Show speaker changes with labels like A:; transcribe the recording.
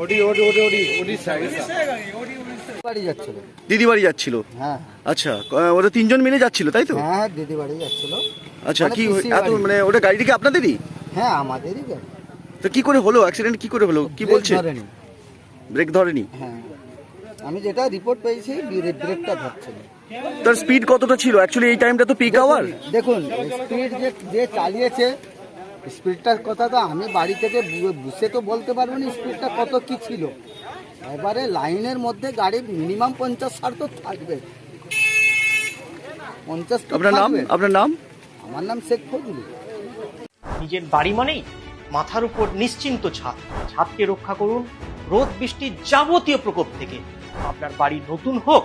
A: ওডি ওডি ওডি ওডি ওডি
B: বাড়ি যাচ্ছিল।
C: দিদি বাড়ি যাচ্ছিল?
B: হ্যাঁ।
C: আচ্ছা ওরা তিনজন মিলে যাচ্ছিল তাই তো?
B: হ্যাঁ দিদি বাড়ি যাচ্ছিল।
C: আচ্ছা
B: মানে
C: কি এত মানে ওটা গাড়িটা কি আপনাদেরই?
B: হ্যাঁ আমাদেরই গাড়ি।
C: তো কি করে হলো? অ্যাক্সিডেন্ট কি করে হলো? কি বলছে? ব্রেক ধরেনি?
B: হ্যাঁ। আমি যেটা রিপোর্ট পেয়েছি ব্রে- ব্রেকটা ধরছিল।
C: তার স্পিড কতটা ছিল? অ্যাকচুয়ালি এই টাইমটা তো পিক আওয়ার
B: দেখুন স্পিড যে যে চালিয়েছে স্পিডটার কথা তো আমি বাড়ি থেকে বুঝে তো বলতে পারব না স্পিডটা কত কি ছিল। এবারে লাইনের মধ্যে গাড়ি মিনিমাম পঞ্চাশ ষাট তো থাকবে। পঞ্চাশ
C: আপনার নাম? আপনার নাম?
B: আমার নাম শেখ ফজলু
D: নিজের বাড়ি মানেই মাথার উপর নিশ্চিন্ত ছাদ। ছাদকে রক্ষা করুন রোদ বৃষ্টির যাবতীয় প্রকোপ থেকে। আপনার বাড়ি নতুন হোক